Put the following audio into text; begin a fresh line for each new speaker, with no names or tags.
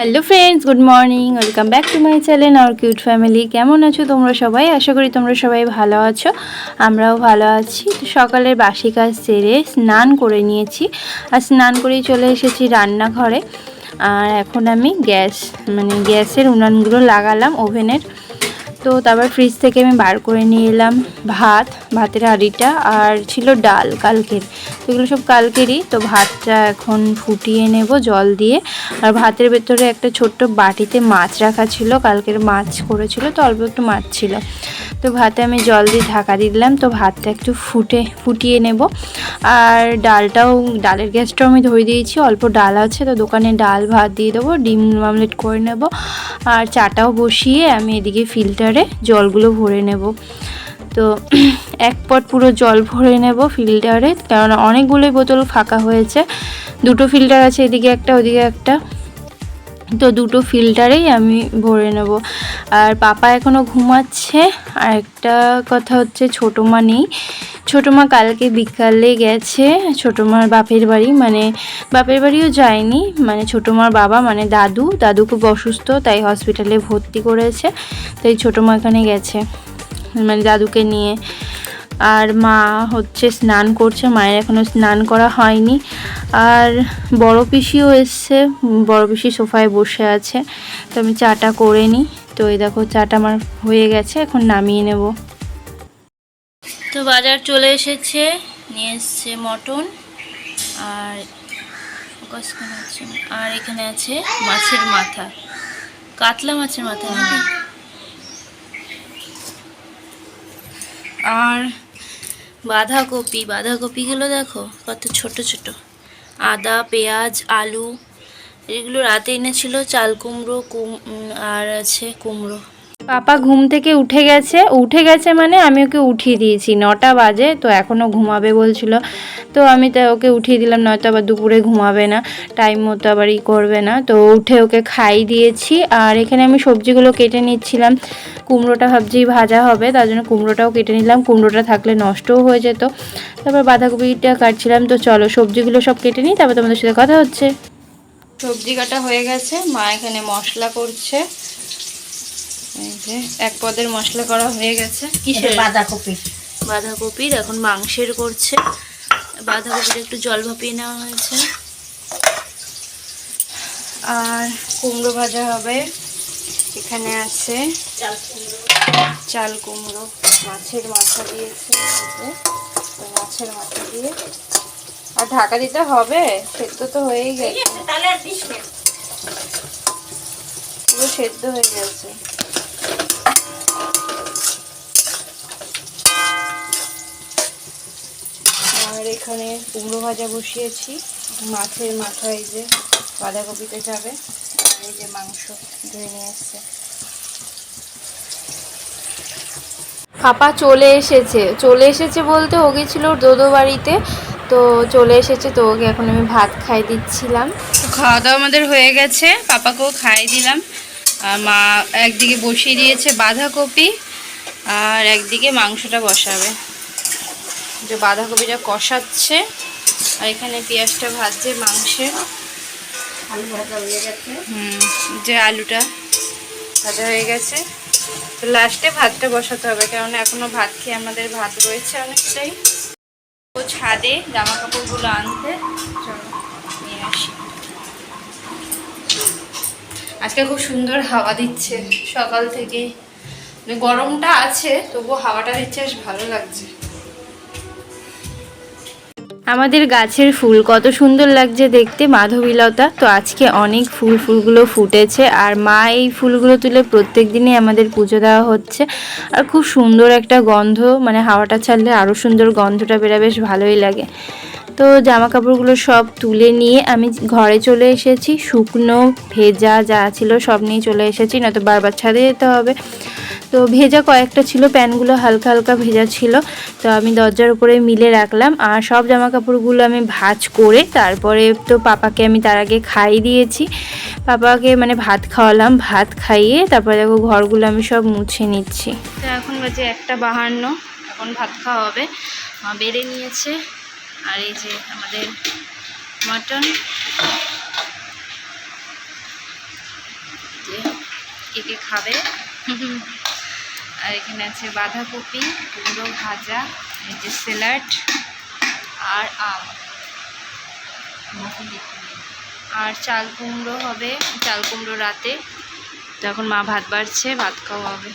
Hello friends good morning welcome back to my channel R cute family কেমন আছো তোমরা সবাই? আশা করি তোমরা সবাই ভালো আছো। আমরাও ভালো আছি। সকালের বাসি কাজ সেরে স্নান করে নিয়েছি। আর স্নান করেই চলে এসেছি রান্নাঘরে। আর এখন আমি গ্যাস মানে গ্যাসের উনানগুলো লাগালাম ওভেনের। তো তারপর ফ্রিজ থেকে আমি বার করে নিয়ে এলাম ভাত, ভাতের হাঁড়িটা আর ছিল ডাল কালকের। তো এগুলো সব কালকেরই, তো ভাতটা এখন ফুটিয়ে নেব জল দিয়ে। আর ভাতের ভেতরে একটা ছোট্ট বাটিতে মাছ রাখা ছিল, কালকের মাছ করেছিল, তো অল্প একটু মাছ ছিল। তো ভাতে আমি জল দিয়ে ঢাকা দিয়ে দিলাম, তো ভাতটা একটু ফুটে, ফুটিয়ে নেব। আর ডালটাও, ডালের গ্যাসটাও আমি ধরে দিয়েছি, অল্প ডাল আছে, তো দোকানে ডাল, ভাত দিয়ে দেবো, ডিম আমলেট করে নেব। আর চাটাও বসিয়ে আমি এদিকে ফিল্টারে জলগুলো ভরে নেব। তো এক পট পুরো জল ভরে নেব ফিল্টারে কারণ অনেকগুলোই বোতল ফাঁকা হয়েছে। দুটো ফিল্টার আছে, এদিকে একটা, ওদিকে একটা। তো দুটো ফিল্টারেই আমি ভরে নেব। আর পাপা এখনও ঘুমাচ্ছে। আর একটা কথা হচ্ছে ছোটো মা নেই। ছোটো মা কালকে বিকালে গেছে। ছোটো মার বাপের বাড়ি মানে বাপের বাড়িও যায়নি। মানে ছোটো মার বাবা মানে দাদু। দাদু খুব অসুস্থ, তাই হসপিটালে ভর্তি করেছে। তাই ছোটো মা এখানে গেছে। মানে দাদুকে নিয়ে। আর মা হচ্ছে স্নান করছে, মায়ের এখনও স্নান করা হয়নি। আর বড় পিসিও এসছে, বড় পিসি সোফায় বসে আছে। তো আমি চাটা করে নিই। তো এই দেখো, চাটা আমার হয়ে গেছে, এখন নামিয়ে নেব। তো বাজার চলে এসেছে, নিয়ে এসছে মটন। আর আর এখানে আছে মাছের মাথা। কাতলা মাছের মাথা আর বাঁধাকপি বাঁধাকপিগুলো দেখো কত ছোট ছোট। আদা, পেঁয়াজ, আলু, এগুলো রাতে এনেছিল চাল কুমড়ো, কুম আর আছে কুমড়ো। পাপা ঘুম থেকে উঠে গেছে। উঠে গেছে মানে আমি ওকে উঠিয়ে দিয়েছি। নটা বাজে, তো এখনও ঘুমাবে বলছিল। তো আমি তা ওকে উঠিয়ে দিলাম, নয়তো আবার দুপুরে ঘুমাবে না। টাইম মতো আবার ই করবে না। তো উঠে ওকে খাই দিয়েছি। আর এখানে আমি সবজিগুলো কেটে নিচ্ছিলাম। কুমড়োটা ভাবছি ভাজা হবে, তার জন্য কুমড়োটাও কেটে নিলাম। কুমড়োটা থাকলে নষ্টও হয়ে যেত। তারপর বাঁধাকপিটা কাটছিলাম। তো চলো সবজিগুলো সব কেটে নিই, তারপর তোমাদের সাথে কথা হচ্ছে। সবজি কাটা হয়ে গেছে। মা এখানে মশলা করছে। এই যে এক পদের মশলা করা হয়ে গেছে। কিসের
বাঁধাকপি
বাঁধাকপির? এখন মাংসের করছে। বাঁধাকপির একটু জল ভাপিয়ে নেওয়া হয়েছে। আর কুমড়ো ভাজা হবে। এখানে আছে
চাল কুমড়ো।
চাল কুমড়ো। মাছের মাথা দিয়েছে মাছের মাথা দিয়ে। আর ঢাকা দিতে হবে? সেদ্ধ তো হয়েই গেছে। পুরো সেদ্ধ হয়ে গেছে। এখানে কুমড়ো ভাজা বসিয়েছি। মাছের মাথা এই যে বাঁধাকপিতে যাবে আর এই যে মাংস ধুয়ে নিয়ে এসছে। পাপা চলে এসেছে। চলে এসেছে বলতে ও গেছিল ওর দোদো বাড়িতে। তো চলে এসেছে তো ওকে এখন আমি ভাত খাই দিচ্ছিলাম। তো খাওয়া দাওয়া আমাদের হয়ে গেছে। পাপাকেও খাই দিলাম। আর মা একদিকে বসিয়ে দিয়েছে বাঁধাকপি আর একদিকে মাংসটা বসাবে। যে বাঁধাকপিটা কষাচ্ছে। আর এখানে পেঁয়াজটা ভাজছে মাংসের
আলু ভাজা হয়ে
হুম যে আলুটা ভাজা হয়ে গেছে। তো লাস্টে ভাতটা বসাতে হবে কারণ এখনও ভাত খেয়ে আমাদের ভাত রয়েছে অনেকটাই। ও ছাদে জামা কাপড়গুলো আনতে। চলো নিয়ে আসি। আজকে খুব সুন্দর হাওয়া দিচ্ছে সকাল থেকে। গরমটা আছে তবুও হাওয়াটা দিচ্ছে বেশ ভালো লাগছে। আমাদের গাছের ফুল, কত সুন্দর লাগছে দেখতে। মাধবীলতা, তো আজকে অনেক ফুল, ফুলগুলো ফুটেছে। আর মা এই ফুলগুলো তুলে প্রত্যেক দিনই আমাদের পুজো দেওয়া হচ্ছে। আর খুব সুন্দর একটা গন্ধ মানে হাওয়াটা ছাড়লে আরও সুন্দর গন্ধটা বেরা বেশ ভালোই লাগে। তো জামা কাপড়গুলো সব তুলে নিয়ে আমি ঘরে চলে এসেছি। শুকনো, ভেজা যা ছিল সব নিয়ে চলে এসেছি না তো বারবার ছাদে যেতে হবে। তো ভেজা কয়েকটা ছিল, প্যানগুলো হালকা হালকা ভেজা ছিল, তো আমি দরজার উপরে মিলে রাখলাম। আর সব জামা কাপড়গুলো আমি ভাজ করে তারপরে তো পাপাকে আমি তার আগে খাই দিয়েছি। পাপাকে মানে ভাত খাওয়ালাম, ভাত খাইয়ে তারপরে দেখো ঘরগুলো আমি সব মুছে নিচ্ছি। তো এখন বাজে একটা বাহান্ন, এখন ভাত খাওয়া হবে। বেড়ে নিয়েছে, আর এই যে আমাদের মাটন। কে কে খাবে? আর এখানে আছে বাঁধাকপি কুমড়ো ভাজা, এই যে স্যালাড আর আম। আর চাল কুমড়ো হবে, চাল কুমড়ো রাতে। তো এখন মা ভাত বাড়ছে, ভাত খাওয়া হবে।